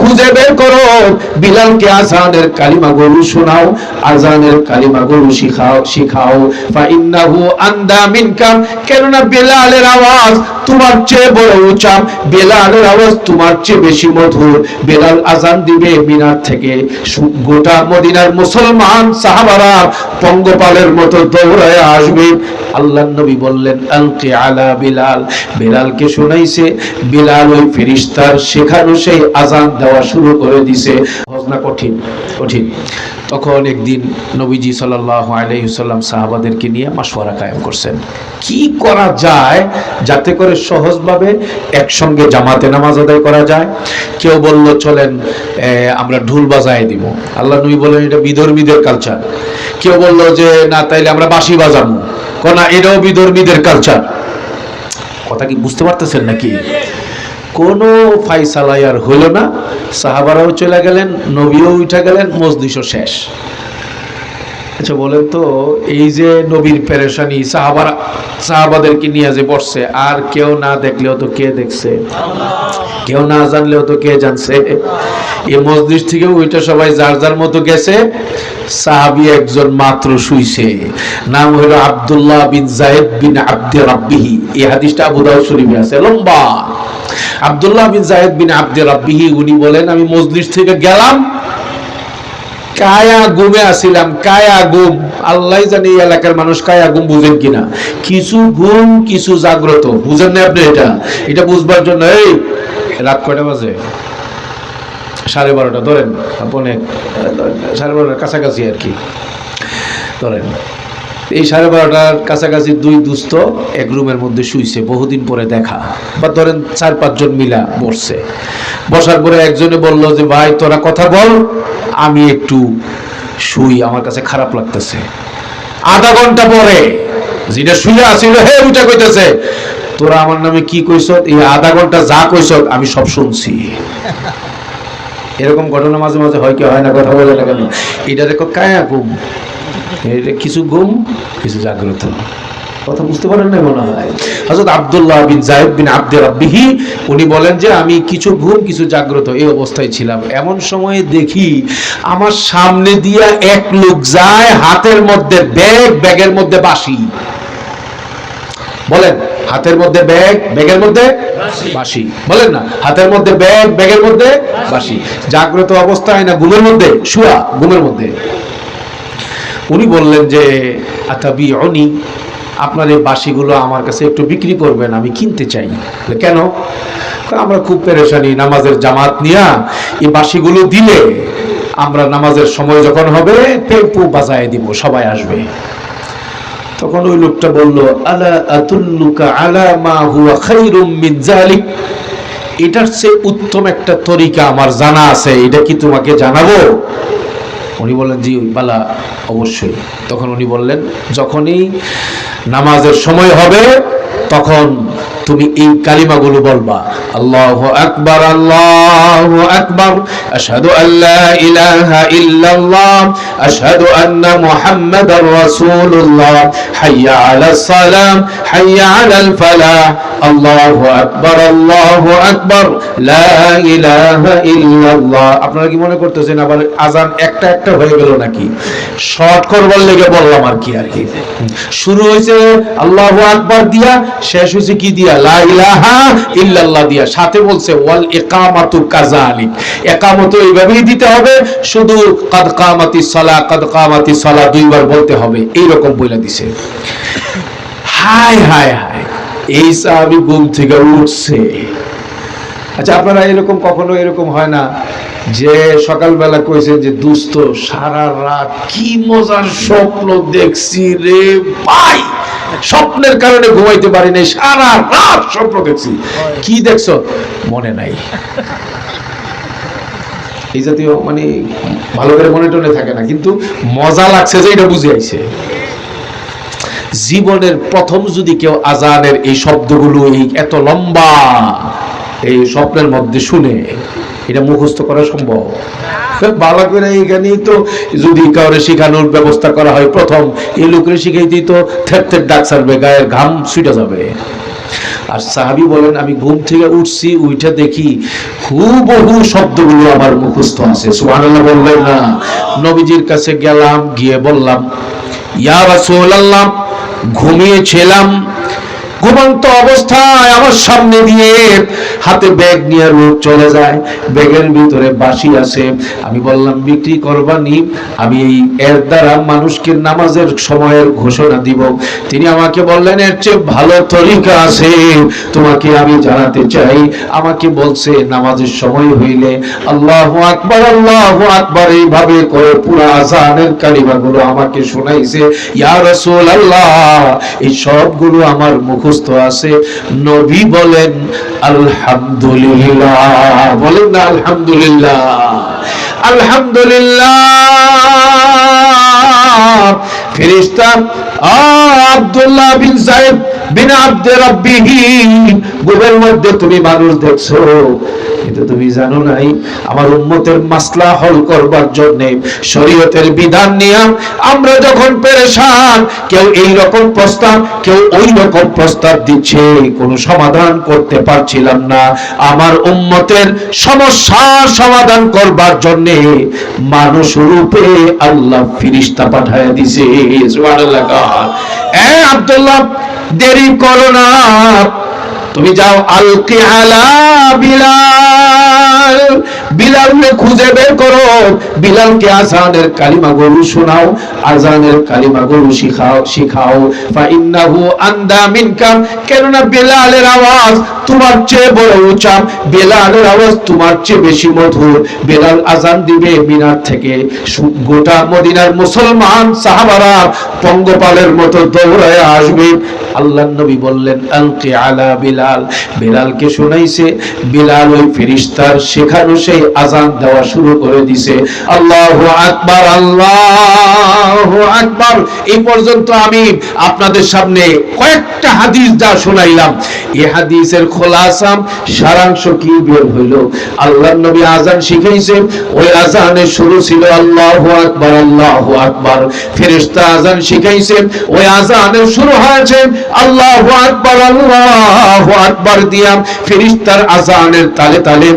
খুঁজে বের করো। বিলালকে আজানের কালিমা গরু শোনাও, আজানের কালিমা গরু শিখাও শিখাও। আন্দা মিনকা, কেননা বেলালের আওয়াজ তোমার চেয়ে বড় উঁচা, বেলালের আওয়াজ তোমার চেয়ে বেশি মধুর। বেলাল আজান দিবে মিনার থেকে। গোটা মদিনার মুসলমান সাহাবারা পঙ্গপালের মতো দৌড়ায় আসবে। আল্লাহ নবী বললেন, আলকে আলা বিলাল। বেলালকে শোনাইছে, বেলাল ওই ফেরিস্তার শেখানো সেই আজান দেওয়া শুরু করে দিছে। হজ না কঠিন কঠিন। তখন একদিন নবীজি সাল্লাহ আলাইসাল্লাম সাহাবাদেরকে নিয়ে মাসওয়ারা কায়েম করছেন। কি করা যায় যাতে করে সহজভাবে একসঙ্গে জামাতে নামাজ আদায় করা যায়? কেউ বলল, চলেন আমরা ঢুল বাজায় দিব। আল্লাহ নবী বলেন এটা বিধর্মীদের কালচার কেউ বলল যে, না, তাইলে আমরা বাঁশি বাজাবো। কোনা এটাও বিধর্মীদের কালচার কথা কি বুঝতে পারতেছেন নাকি? কোনো ফাইসালাই আর হইল না। সাহাবারাও চলে গেলেন নবীও উঠে গেলেন মজলিসও শেষ। আচ্ছা বলেন তো, এই যে নবীর পেরেশানি, সাহাবারা সাহাবাদেরকে নিয়ে যে বসছে, আর কেউ না দেখলেও তো কে দেখছে? কেউ না জানলেও তো কে জানছে? এই মসজিদ থেকে ওইটা সবাই যার যার মতো গেছে, সাহাবি একজন মাত্র শুইছে। নাম হলো আব্দুল্লাহ বিন জায়েদ বিন আব্দে রাব্বিহি। এই হাদিসটা আবু দাউদ শরীফে আছে, লম্বা। আব্দুল্লাহ বিন জায়েদ বিন আব্দে রাব্বিহি, উনি বলেন, আমি মজলিস থেকে গেলাম কায়া গুমে আসিলাম, কায়া গুম। আল্লাহ জানি এই এলাকার মানুষ কায়া গুম বুঝেন কিনা। কিছু গুম, কিছু জাগ্রত। বুঝেন না আপনি এটা? এটা বুঝবার জন্য, এই, রাত কয়টা বাজে? সাড়ে বারোটা, ধরেন। আপনি, সাড়ে বারোটার কাছাকাছি আর কি। ধরেন। এই সাড়ে বারোটার কাছাকাছি দুই দুস্থ এক রুমের মধ্যে শুইছে, বহুদিন পরে দেখা। বা ধরেন চার পাঁচজন মিলা বসছে। বসার পরে একজনে বলল যে, ভাই, তোরা কথা বল, আমি একটু শুই, আমার কাছে খারাপ লাগতেছে। আধা ঘণ্টা পরে যেটা শুয়ে আসিল, হে, উঠে কইতেছে, তোরা আমার নামে কি কইছ এই আধা ঘণ্টা যা কইছ আমি সব শুনছি। এরকম ঘটনা মাঝে মাঝে হয় কি, হয় না, কথা বলে না কেন? এটা দেখো কায়া এটা কিছু ঘুম কিছু জাগ্রত। কথা বুঝতে পারেন না মনে হয়? হযরত আব্দুল্লাহ বিন জায়েদ বিন আব্দে রাব্বিহি উনি বলেন যে আমি কিছু ঘুম কিছু জাগ্রত এই অবস্থায় ছিলাম। এমন সময়ে দেখি আমার সামনে দিয়া এক লোক যায় হাতের মধ্যে ব্যাগ ব্যাগের মধ্যে বাঁশি। বলেন হাতের মধ্যে ব্যাগ ব্যাগের মধ্যে বাঁশি। বলেন না হাতের মধ্যে ব্যাগ ব্যাগের মধ্যে বাঁশি। জাগ্রত অবস্থায় না ঘুমের মধ্যে? শুয়া ঘুমের মধ্যে। উনি বললেন যে আতাবি অনি আপনার এই বাঁশিগুলো আমার কাছে একটু বিক্রি করবেন, আমি কিনতে চাই। কেন? আমরা খুব পেরেশানি, নামাজের জামাত নিয়া এই বাঁশিগুলো দিলে আমরা নামাজের সময় যখন হবে, টেম্পু বাজায় দিব, সবাই আসবে। তখন ওই লোকটা বলল, আলা আতুল্লুকা আলা মা হুয়া খাইরুম মিন জালিক এটার চেয়ে উত্তম একটা তরিকা আমার জানা আছে, এটা কি তোমাকে জানাব? উনি বললেন জি বালা অবশ্যই। তখন উনি বললেন যখনই নামাজের সময় হবে তখন তুমি এই কালিমাগুলো বলবা, আল্লাহ আকবার আল্লাহ আকবার, আশহাদু আল্লা ইলাহা ইল্লাল্লাহ, আশহাদু আন্না মুহাম্মাদার রাসূলুল্লাহ, হাইয়া আলাস সালাম, হাইয়া আলাল ফালাহ, আল্লাহু আকবার আল্লাহু আকবার, লা ইলাহা ইল্লাল্লাহ। আপনারা কি মনে করতেছেন, আবার আজান একটা একটা হয়ে গেল নাকি? শর্ট করবার লেগে বললাম আর কি আর কি। শুরু হয়েছে আল্লাহু আকবার দিয়া শেষ হয়েছে কি দিয়া? লা ইলাহা ইল্লাল্লাহ দিয়া। সাথে বলছে, ওয়াল ইকামাতু কাযালিক। ইকামত এইভাবেই দিতে হবে, শুধু কাদ কামাতি সালা, কাদ কামাতি সালা দুইবার বলতে হবে। এই রকম বইলা দিছে। হায় হায় হায়। এই সাহাবি ঘুম থেকে উঠছে। আচ্ছা আপনারা এরকম কখনো এরকম হয় না যে সকালবেলা কইছে যে দুস্থ সারা রাত কি মজার স্বপ্ন দেখছি রে ভাই। স্বপ্নের কারণে ঘুমাইতে পারি নাই, সারা রাত স্বপ্ন দেখছি। কি দেখছ? মনে নাই। এই জাতীয় মানে ভালো করে মনে টনে থাকে না, কিন্তু মজা লাগছে যে এটা বুঝে আইছে। জীবনের প্রথম যদি কেউ আজানের এই শব্দগুলো এই এত লম্বা এই স্বপ্নের মধ্যে শুনে এটা মুখস্থ করা সম্ভব। ভালো করে এইখানেই তো যদি কাউরে শেখানোর ব্যবস্থা করা হয়, প্রথম এই লোকের শিখাইতেই তো থেপ থেপ ডাক সারবে গায়ের ঘাম ছুটে যাবে। আর সাহাবি বলেন, আমি ঘুম থেকে উঠছি উইটা দেখি হুবহু শব্দগুলো আমার মুখস্থ আছে। সুবহানাল্লাহ বললেন, না, নবীজির কাছে গেলাম, গিয়ে বললাম, ইয়া রাসূলুল্লাহ, ঘুমিয়েছিলাম ঘুমন্ত অবস্থায় আমার সামনে দিয়ে হাতে ব্যাগ নিয়ে লোক চলে যায়। ব্যাগের ভিতরে বাসি আছে। আমি বললাম, বিক্রি করবানি, আমি এই এর দ্বারা মানুষকে নামাজের সময়ের ঘোষণা দিব। তিনি আমাকে বললেন, এর চেয়ে ভালো তরিকা আছে। তোমাকে আমি জানাতে চাই। আমাকে বলছে, নামাজের সময় হইলে আল্লাহু আকবার আল্লাহু আকবার, এইভাবে করে পুরো আজানের কালিমাগুলো আমাকে শোনাইছে। ইয়া রাসূলুল্লাহ, এই সবগুলো আমার মুখস্থ আছে। নবী বলেন, আলহামদুলিল্লাহ। বলেন না, আলহামদুলিল্লাহ। আলহামদুলিল্লাহ। আব্দুল্লাহ বিন সাহেব বিন আব্দে রাব্বিহি গুবের মধ্যে তুমি মানুষ দেখছ। কিন্তু তুমি জানো নাই, আমার উম্মতের মাসলা হল করবার জন্য, শরীয়তের বিধান নিয়ে আমরা যখন পেরেশান, কেউ এই রকম প্রস্তাব, কেউ ওই রকম প্রস্তাব দিচ্ছে, কোনো সমাধান করতে পারছিলাম না। আমার উম্মতের সমস্যা সমাধান করবার জন্য মানুষ রূপে আল্লাহ ফিরিস্তা পাঠায় দিছে, সুবহানাল্লাহ। এ আব্দুল্লাহ, দেরি করো না। তুমি যাও আলকি আলা বিলাল। বিলালকে খুঁজে বের করো। বিলালকে আজানের কালিমা গরু শোনাও, আজানের কালিমা গরু শিখাও শিখাও। ফা ইন্নাহু আন্দা মিনকাম কেননা বিলালের আওয়াজ তোমার চেয়ে বড় উঁচা বিলালের আওয়াজ তোমার চেয়ে বেশি মধুর। বিলাল আজান দিবে মিনার থেকে। গোটা মদিনার মুসলমান সাহাবারা পঙ্গপালের মতো দৌড়ায় আসবে। আল্লাহ নবী বললেন, আলকে আলা বিলাল। বিলালকে শোনাইছে। বিলাল ওই ফেরিস্তার শেখানো সেই আজান দেওয়া শুরু করে দিছে। আল্লাহু আকবার আল্লাহু আকবার। এই পর্যন্ত আমি আপনাদের সামনে কয়েকটা হাদিস যা শোনাইলাম। এই হাদিসের খোলাসা সারাংশ কি বের হইল? আল্লাহ নবী আজান ওই আজানের শুরু ছিল আল্লাহু আকবার আল্লাহু আকবার। আজান ওই আজানের শুরু হয়েছে আল্লাহু আকবার আল্লাহু আকবার আজানের তালে তালে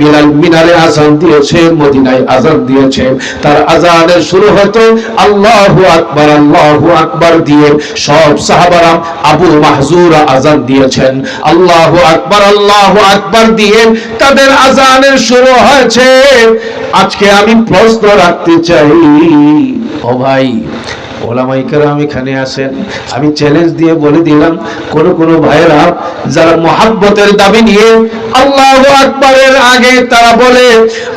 বিলাল মিনারে আজান দিয়েছে, মদিনায় আজান দিয়েছে। তার আজানের শুরু হতো আল্লাহু আকবার আল্লাহু আকবার দিয়ে সব সাহাবারা আবু মাহজুরা আজান দিয়েছেন। আল্লাহু আকবার, আল্লাহু আকবার দিয়ে তাদের আজানের শুরু হয়েছে। আজকে আমি প্রশ্ন রাখতে চাই, ও ভাই ওলামাইকারাম এখানে আসেন। আমি চ্যালেঞ্জ দিয়ে বলে দিলাম, কোন কোন ভাইরা যারা মোহাব্বতের দাবি নিয়ে আল্লাহু আকবারের আগে তারা বলে,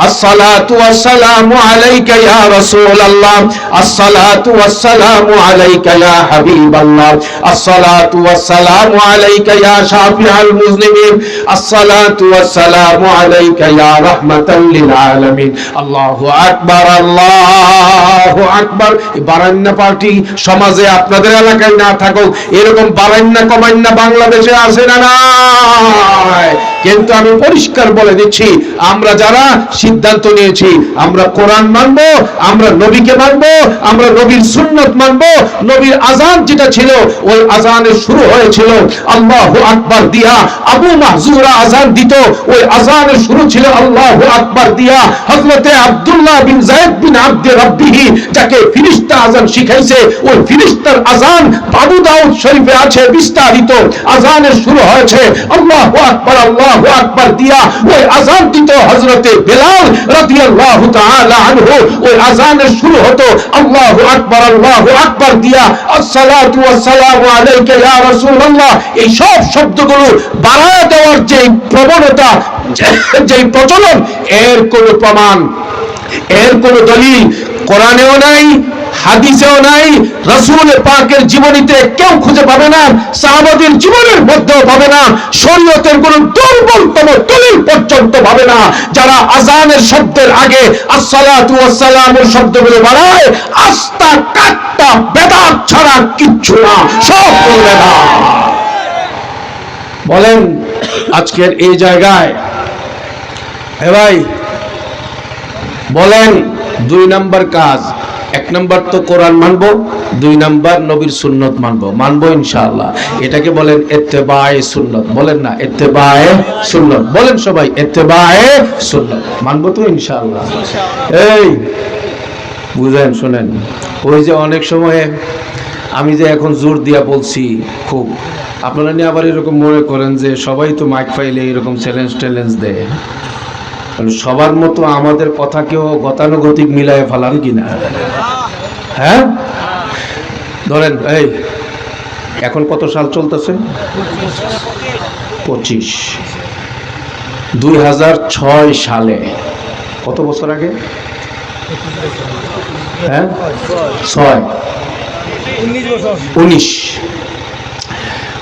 আসসালাতু ওয়াসসালামু আলাইকা ইয়া রাসূলুল্লাহ, আসসালাতু ওয়াসসালামু আলাইকা ইয়া হাবিবাল্লাহ, আসসালাতু ওয়াসসালামু আলাইকা ইয়া শাফিআল মুজলিমিন আসসালাতু ওয়াসসালামু আলাইকা ইয়া রাহমাতাল লিল আলামিন। আল্লাহু আকবার আল্লাহু আকবার। বারান্না পার্টি সমাজে আপনাদের এলাকায় না থাকুক, এরকম বারান্না কমান্না বাংলাদেশে আছে না নাই। কিন্তু আমি পরিষ্কার বলে দিচ্ছি, আমরা যারা সিদ্ধান্ত নিয়েছি, আমরা কোরআন মানবো, আমরা নবীকে মানবো, আমরা নবীর সুন্নত মানবো, নবীর আজান যেটা ছিল, ওই আজানের শুরু হয়েছিল। আল্লাহ আকবার দিয়া আবু মাহজুরা আজান দিত, ওই আজানের শুরু ছিল আল্লাহ আকবার দিয়া। হযরতে আব্দুল্লাহ বিন যায়েদ বিন আব্দে রাব্বিহি, যাকে ফিরিস্তা আজান শিখাইছে ওই ফিরিস্তার আজান আবু দাউদ শরীফে আছে, বিস্তারিত আজানের শুরু হয়েছে। আল্লাহু আকবার আল্লাহু আকবার দিয়া ওই আজান দিত হযরতে বেলাল রাদিয়াল্লাহু তাআলা আনহু। ওই আজানের শুরু হতো আল্লাহু আকবার আল্লাহু আকবার দিয়া, আসসালাতু ওয়াসসালামু আলাইকা ইয়া রাসূলুল্লাহ। এই সব শব্দগুলো বাড়ায় দেওয়ার যে প্রবণতা যে প্রচলন, এর কোনো প্রমাণ, এর কোনো দলিল কোরআনেও নাই হাদিসেও নাই, রসুল পাকের জীবনীতে কেউ খুঁজে পাবে না, সাহাবাদের জীবনের মধ্যেও পাবে না, শরীয়তের কোন দুর্বলতম দলিল পর্যন্ত পাবে না। যারা আজানের শব্দের আগে আসসালাতু ওয়াসসালামের শব্দগুলো বাড়ায় আস্তা কাট্টা, বেদাত ছাড়া কিচ্ছু না, সব বলবে না। বলেন, আজকের এই জায়গায় হে ভাই, বলেন, দুই নাম্বার কাজ। এক নাম্বার তো কোরআন মানবো দুই নাম্বার নবীর সুন্নত মানবো। মানবো ইনশাআল্লাহ। এটাকে বলেন এত্তেবায়ে সুন্নত। বলেন না এত্তেবায়ে সুন্নত। বলেন সবাই এত্তেবায়ে সুন্নত। মানবো তো ইনশাআল্লাহ। এই বুঝেন শোনেন। ওই যে অনেক সময়ে আমি যে এখন জোর দিয়া বলছি খুব। আপনারা নিয়ে আবার এরকম মনে করেন যে সবাই তো মাইক ফাইলে এরকম চ্যালেঞ্জ ট্যালেঞ্জ দেয়। সবার মতো আমাদের কথাকেও গতানুগতিক মিলায় ফেলান কিনা? হ্যাঁ? ধরেন, এই, এখন কত সাল চলতেছে? পঁচিশ। দুই হাজার ছয় সালে। কত বছর আগে? হ্যাঁ? ছয়। উনিশ।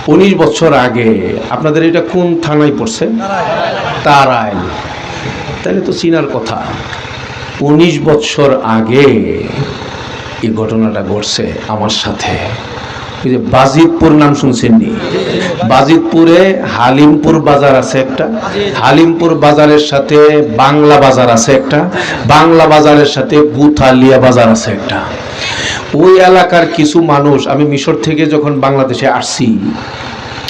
উনিশ বছর আগে, আপনাদের এটা কোন থানায় পড়ছে? তারাইল। তাহলে তো চিনার কথা। উনিশ বছর আগে এই ঘটনাটা ঘটছে আমার সাথে। ওই যে বাজিতপুর নাম শুনছেননি বাজিতপুরে হালিমপুর বাজার আছে একটা। হালিমপুর বাজারের সাথে বাংলা বাজার আছে একটা। বাংলা বাজারের সাথে গুথালিয়া বাজার আছে একটা। ওই এলাকার কিছু মানুষ, আমি মিশর থেকে যখন বাংলাদেশে আসছি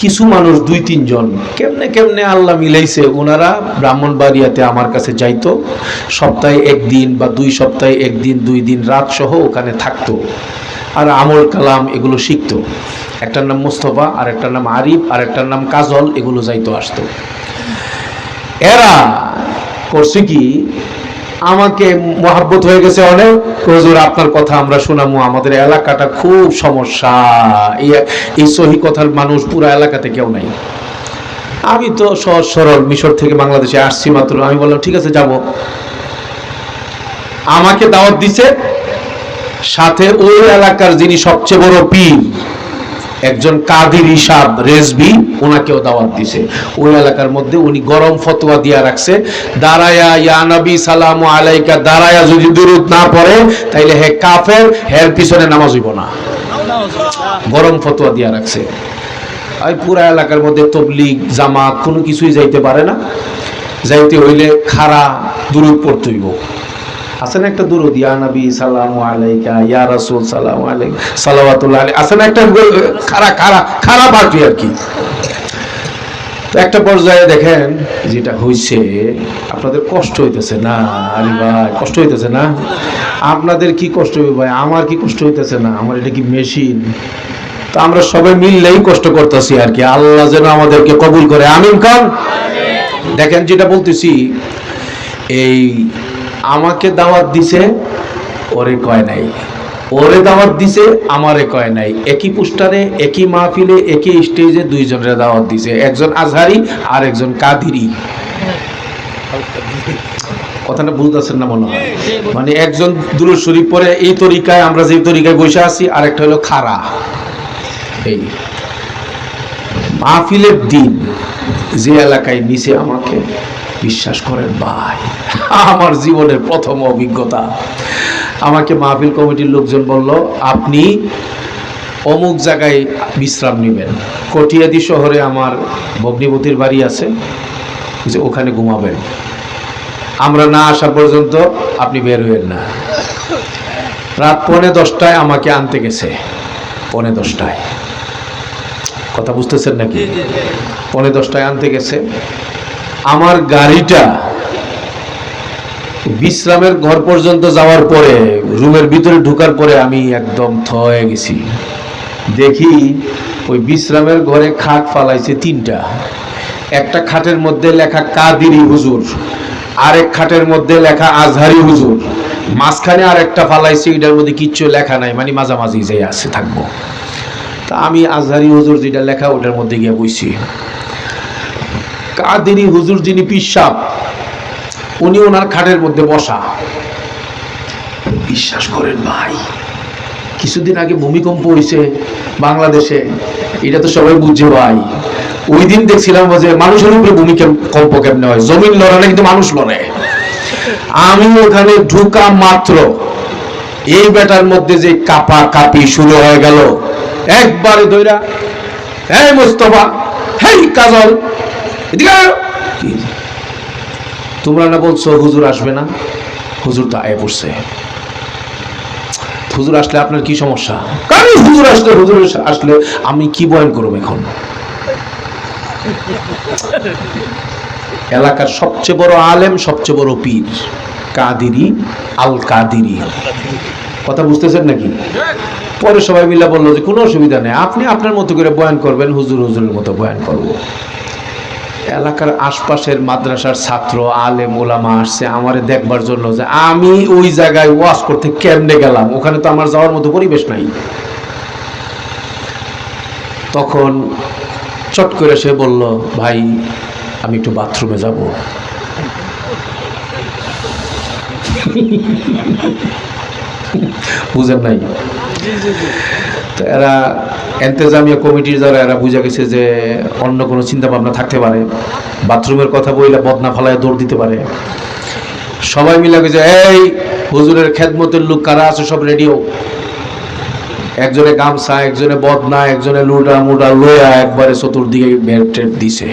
কিছু মানুষ দুই, তিনজন কেমনে কেমনে আল্লাহ মিলাইছে? ওনারা ব্রাহ্মণবাড়িয়াতে আমার কাছে যাইতো, সপ্তাহে একদিন বা দুই সপ্তাহে একদিন, দুই দিন রাত সহ ওখানে থাকতো। আর আমল কালাম এগুলো শিখতো। একটার নাম মোস্তফা আর একটার নাম আরিফ আর একটার নাম কাজল, এগুলো যাইতো আসতো। এরা করছে কি আমাকে মহাব্বত হয়ে গেছে অনেক। হুজুর, আপনার কথা আমরা শোনামু। আমাদের এলাকাটা খুব সমস্যা। এই সহি কথার মানুষ পুরো এলাকাতে কেউ নাই। আমি তো সহজ সরল মিশর থেকে বাংলাদেশে আসছি মাত্র। আমি বললাম, ঠিক আছে, যাব। আমাকে দাওয়াত দিছে, সাথে ওই এলাকার যিনি সবচেয়ে বড় পীর একজন কাদির হিসাব রেজবি ওনাকেও দাওয়াত দিছে। ওই এলাকার মধ্যে উনি গরম ফতোয়া দিয়া রাখছে, দাঁড়ায়া ইয়া নবী, সালাম আলাইকা, দাঁড়ায়া যদি দুরুদ না পড়ে, তাইলে হে কাফের, হের পিছনে নামাজ হইব না। গরম ফতোয়া দিয়া রাখছে। ওই পুরা এলাকার মধ্যে তবলিগ, জামাত, কোনো কিছুই যাইতে পারে না। যাইতে হইলে খাড়া দুরুদ পড়তে হইব। আছে না একটা দুরুদ, ইয়া নবী আলাইকা, ইয়া রাসূল সালাওয়াতুল্লাহ আছে না একটা খাড়া খাড়া খাড়া পার্টি আর কি। একটা পর্যায়ে দেখেন, যেটা আপনাদের কষ্ট হইতেছে না, আরে ভাই, কষ্ট হইতেছে না। আপনাদের কি কষ্ট হবে ভাই? আমার কি কষ্ট হইতেছে না? আমার এটা কি মেশিন? তো আমরা সবাই মিললেই কষ্ট করতেছি আর কি। আল্লাহ যেন আমাদেরকে কবুল করে। আমিন খান দেখেন যেটা বলতেছি, এই আমাকে দাওয়াত দিছে, ওরে কয় নাই। ওরে দাওয়াত দিছে, আমারে কয় নাই। একই পোস্টারে, একই মাহফিলে, একই স্টেজে দুইজনের দাওয়াত দিছে। একজন আজহারি আর একজন কাদিরি। কথাটা বুঝতেছেন না মনে হয়? মানে একজন দুরুদ শরীফ পরে এই তরিকায়, আমরা যে তরিকায় বসে আছি আর একটা হলো খাড়া এই মাহফিলের দিন যে এলাকায় নিচে আমাকে বিশ্বাস করেন ভাই। আমার জীবনের প্রথম অভিজ্ঞতা। আমাকে মাহফিল কমিটির লোকজন বলল, আপনি অমুক জায়গায় বিশ্রাম নেবেন। কটিয়াদি শহরে আমার ভগ্নিপতির বাড়ি আছে। যে ওখানে ঘুমাবেন। আমরা না আসা পর্যন্ত আপনি বের হইেন না। রাত পৌনে দশটায় আমাকে আনতে গেছে। পৌনে দশটায়। কথা বুঝতেছেন নাকি? পৌনে দশটায় আনতে গেছে। আমার গাড়িটা বিশ্রামের ঘর পর্যন্ত যাওয়ার পরে, রুমের ভিতরে ঢুকার পরে আমি একদম থয়ে গেছি। দেখি ওই বিশ্রামের ঘরে খাট ফালাইছে তিনটা। একটা খাটের মধ্যে লেখা কাদিরি হুজুর, আরেক খাটের মধ্যে লেখা আজহারি হুজুর। মাঝখানে আর একটা ফালাইছে, এটার মধ্যে কিচ্ছু লেখা নাই মানে মাঝামাঝি যে আছে, থাকব। তা আমি আজহারি হুজুর যেটা লেখা, ওটার মধ্যে গিয়ে বইছি। কাদিনী হুজুর যিনি পিসাব, উনি ওনার খাটের মধ্যে বসা। বিশ্বাস করেন ভাই, কিছুদিন আগে ভূমিকম্প হয়েছে বাংলাদেশে, এটা তো সবাই বুঝছে ভাই। ওই দিন দেখছিলাম যে মানুষের উপরে ভূমিকম্প কেমনে হয়, জমিন লড়ে না কিন্তু মানুষ লড়ে। আমি ওখানে ঢুকা মাত্র, এই বেটার মধ্যে যে কাপা কাপি শুরু হয়ে গেল। একবারে দইরা হ্যাঁ মোস্তফা, হেই কাজল? তোমরা না বলছো হুজুর আসবে না? হুজুর তো আয়ে পড়ছে। হুজুর আসলে আপনার কি সমস্যা? কারণ হুজুর আসলে হুজুর আসলে আমি কি বয়ান করব এখন? এলাকার সবচেয়ে বড় আলেম, সবচেয়ে বড় পীর কাদিরি আল কাদিরি কথা বুঝতেছেন নাকি? পরে সবাই মিলে বলল যে কোনো অসুবিধা নেই, আপনি আপনার মতো করে বয়ান করবেন, হুজুর হুজুরের মতো বয়ান করব। এলাকার আশপাশের মাদ্রাসার ছাত্র, আলেম ওলামা আসছে, আমারে দেখবার জন্য যে আমি ওই জায়গায় ওয়াশ করতে কেমনে গেলাম? ওখানে তো আমার যাওয়ার মতো পরিবেশ নাই। তখন চট করে সে বলল, ভাই, আমি একটু বাথরুমে যাব। বুঝেন নাই? তো এরা এন্তেজামিয়া কমিটির দ্বারা এরা বুঝা গেছে যে অন্য কোনো চিন্তা ভাবনা থাকতে পারে। বাথরুমের কথা বইলে বদনা ফালায় দৌড় দিতে পারে। সবাই মিলে গেছে এই হুজুরের খেদমতের লোক কারা আছে সব রেডিও? একজনে গামছা, একজনে বদনা, একজনে লুডা মুডা লইয়া একবারে চতুর্দিকে বেড টেড দিছে।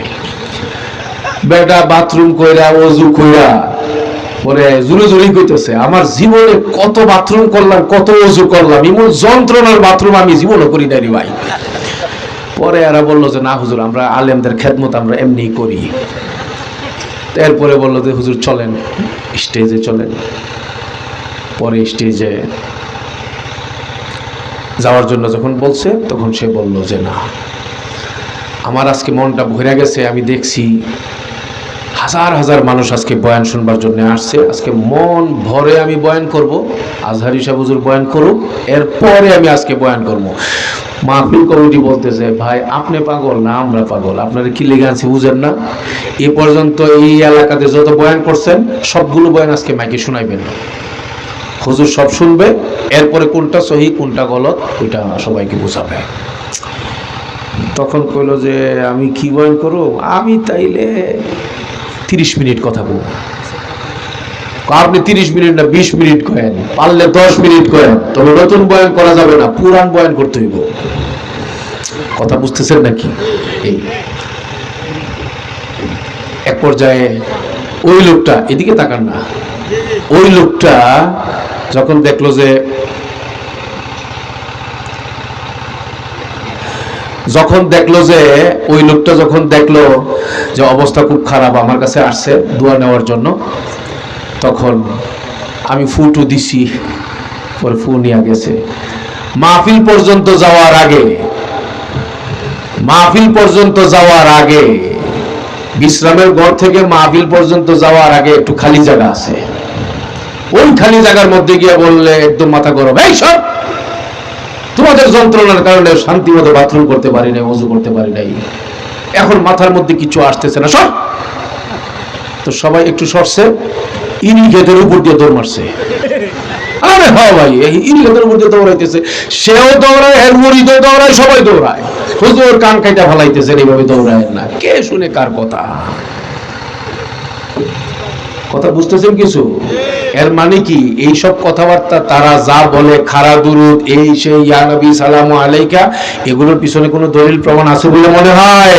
বেটা বাথরুম কইরা অজু কইরা পরে জুড়ে জুড়ি কইতেছে, আমার জীবনে কত বাথরুম করলাম, কত অজু করলাম, এমন যন্ত্রণার বাথরুম আমি জীবনে করি নাই ভাই। পরে এরা বলল যে, না হুজুর, আমরা আলেমদের খেদমত আমরা এমনি করি। এরপরে বলল যে, হুজুর, চলেন স্টেজে চলেন। পরে স্টেজে যাওয়ার জন্য যখন বলছে, তখন সে বলল যে, না, আমার আজকে মনটা ভরে গেছে, আমি দেখছি হাজার হাজার মানুষ আজকে বয়ান শুনবার জন্য আসছে। আজকে মন ভরে আমি বয়ান করব। আজহারি সাহেব হুজুর বয়ান করুক, এরপরে আমি আজকে বয়ান করব। মাহফিল কমিটি বলতেছে, ভাই, আপনি পাগল না আমরা পাগল? আপনারা কি লেগে আছে বুঝেন না? এ পর্যন্ত এই এলাকাতে যত বয়ান করছেন, সবগুলো বয়ান আজকে মাইকে শোনাইবেন না। হুজুর সব শুনবে, এরপরে কোনটা সহি, কোনটা গলত, ওইটা সবাইকে বোঝাবে। তখন কইলো যে, আমি কি বয়ান করো আমি তাইলে তিরিশ মিনিট কথা বলব। আপনি তিরিশ মিনিট না বিশ মিনিট কয়েন, পারলে দশ মিনিট কয়েন, তবে নতুন বয়ান করা যাবে না, পুরান বয়ান করতে হইব। কথা বুঝতেছেন নাকি? এই। এক পর্যায়ে ওই লোকটা, এদিকে তাকান না, ওই লোকটা যখন দেখল যে যখন দেখল যে ওই লোকটা যখন দেখল যে অবস্থা খুব খারাপ আমার কাছে আসছে দোয়া নেওয়ার জন্য, তখন আমি ফুটু দিছি, পরে ফু নিয়ে গেছে। মাহফিল পর্যন্ত যাওয়ার আগে, মাহফিল পর্যন্ত যাওয়ার আগে, বিশ্রামের ঘর থেকে মাহফিল পর্যন্ত যাওয়ার আগে একটু খালি জায়গা আছে। ওই খালি জায়গার মধ্যে গিয়ে বললে, একদম মাথা গরম, এই সব তোমাদের যন্ত্রণার কারণে শান্তি মতো বাথরুম করতে পারি নাই অজু করতে পারি নাই। এখন মাথার মধ্যে কিছু আসতেছে না সব তো সবাই একটু সরছে, ইনি গেটের উপর দিয়ে দৌড় মারছে। আরে হ্যাঁ ভাই, এই গেটের উপর দিয়ে দৌড়াইতেছে। সেও দৌড়ায় এর মুড়িতেও দৌড়ায়, সবাই দৌড়ায়। হুজুর কান খাইটা ফালাইতেছেন, এইভাবে দৌড়ায় না। কে শুনে কার কথা? কথা বুঝতেছেন কিছু? এর মানে কি? এই সব কথাবার্তা তারা যা বলে, খারা, দুরুদ, এই, সেই, ইয়া নবী, সালামু আলাইকা, এগুলোর পিছনে কোনো দলিল প্রমাণ আছে বলে মনে হয়?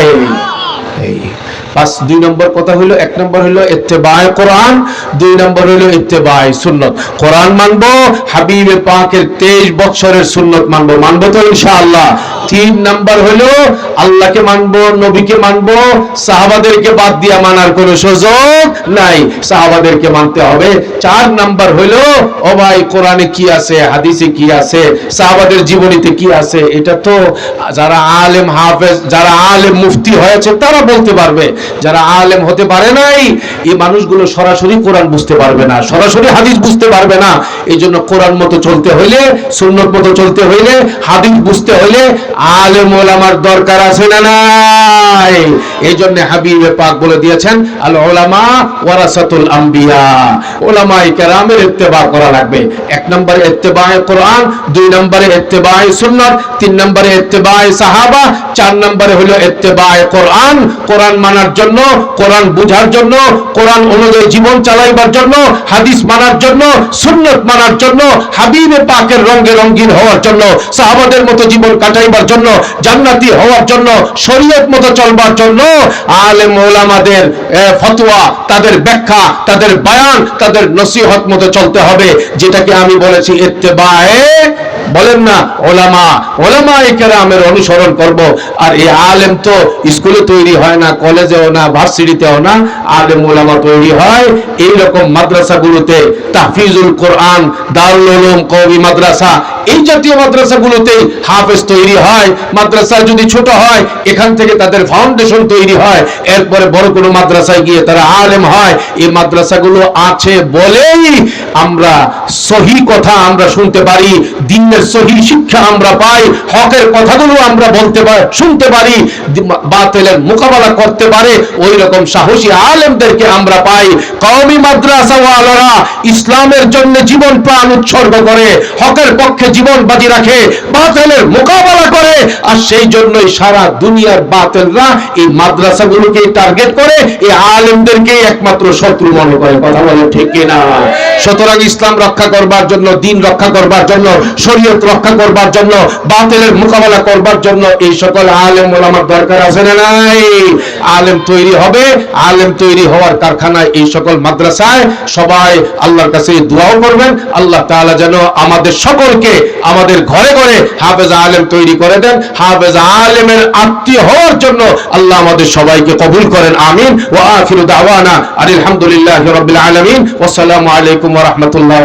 পাঁচ দুই নম্বর কথা এক নম্বর ইত্তেবায় কোরআন, দুই নম্বর ইত্তেবায় সুন্নত। কোরআন মানবো, হাবিবে পাকের তেইশ বছরের সুন্নত মানবো। মানবো তো তিন নাম্বার আল্লাহকে মানবো, নবীকে মানবো, সাহাবাদেরকে বাদ মানার কোনো সুযোগ নাই। সাহাবাদেরকে মানতে হবে। চার নাম্বার হলো ও ভাই, কোরআনে কি আছে, হাদিসে কি আছে, সাহাবাদের জীবনীতে কি আছে, এটা তো যারা আলেম হাফেজ, যারা আলেম মুফতি হয়েছে, তারা বলতে পারবে। যারা আলেম হতে পারে নাই, এই মানুষগুলো সরাসরি কোরআন বুঝতে পারবে না, সরাসরি হাদিস বুঝতে পারবে না। এই জন্য কোরআন মতো চলতে হইলে, সুন্নত মতো চলতে হইলে, হাদিস বুঝতে হইলে আলেম ওলামার দরকার আছে না নাই? এই জন্য হাবিবে পাক বলে দিয়েছেন, আল ওলামা ওয়ারাসাতুল আম্বিয়া। ওলামাই কেরামের ইত্তেবা করা লাগবে। এক নম্বরে ইত্তেবায়ে কোরআন, দুই নম্বরে ইত্তেবায়ে সুন্নাত, তিন নম্বরে ইত্তেবায়ে সাহাবা, চার নম্বরে হলো ইত্তেবায়ে কোরআন। কোরআন মানার জন্য কোরআন বুঝার জন্য কোরআন অনুযায়ী জীবন চালাইবার জন্য হাদিস মানার জন্য সুন্নত মানার জন্য হাবিবে পাকের রঙে রঙিন হওয়ার জন্য সাহাবাদের মতো জীবন কাটাইবার জন্য জান্নাতি হওয়ার জন্য শরীয়ত মতো চলবার জন্য আলেম ওলামাদের এ, ফতোয়া তাদের ব্যাখ্যা তাদের বায়ান তাদের নসিহত মতো চলতে হবে যেটাকে আমি বলেছি ইত্তেবায়ে বলেন না, ওলামা ওলামা কেরামের অনুসরণ করব। আর এই আলেম তো স্কুলে তৈরি হয় না, কলেজেও না, ভার্সিটিতেও না, আলেম ওলামা তৈরি হয় এইরকম মাদ্রাসাগুলোতে। তাহফিজুল কোরআন, দারুল কওমি মাদ্রাসা এই জাতীয় মাদ্রাসাগুলোতেই হাফেজ তৈরি হয়, মাদ্রাসা যদি ছোট হয়, এখান থেকে তাদের ফাউন্ডেশন তৈরি হয়। এরপরে বড় কোনো মাদ্রাসায় গিয়ে তারা আলেম হয়। এই মাদ্রাসাগুলো আছে বলেই আমরা সহি কথা আমরা শুনতে পারি, দিনের সহি শিক্ষা আমরা পাই, হকের কথাগুলো আমরা বলতে পারি শুনতে পারি বাতিলের মোকাবেলা করতে পারে ওই রকম সাহসী আলেমদেরকে আমরা পাই। কওমি মাদ্রাসা ওয়ালারা ইসলামের জন্য জীবন প্রাণ উৎসর্গ করে, হকের পক্ষে জীবন বাজি রাখে, বাতিলের মোকাবেলা করে, আর সেই জন্যই সারা দুনিয়ার বাতিলরা এই মাদ্রাসাগুলোকে টার্গেট করে, এই আলেমদেরকে একমাত্র শত্রু মনে করে। কথা বলে ঠিক কিনা? সুতরাং ইসলাম রক্ষা করবার জন্য, দিন রক্ষা করবার জন্য, শরীয়ত রক্ষা করবার জন্য, বাতিলের মোকাবেলা করবার জন্য এই সকল আলেম ওলামার দরকার আছে না নাই? আলেম তৈরি হবে, আলেম তৈরি হওয়ার কারখানায় এই সকল মাদ্রাসায় সবাই আল্লাহর কাছে দোয়াও করবেন। আল্লাহ তাআলা যেন আমাদের সকলকে আমাদের ঘরে ঘরে হাফেজ আলেম তৈরি করে দেন। হাফেজ আলেমের আত্মীয় হওয়ার জন্য আল্লাহ আমাদের সবাইকে কবুল করেন। আমিন। ও আখির দাওয়ানা আলহামদুলিল্লাহ রাব্বিল আলামিন। ওয়াসসালামু আলাইকুম রহমতুল্লাহ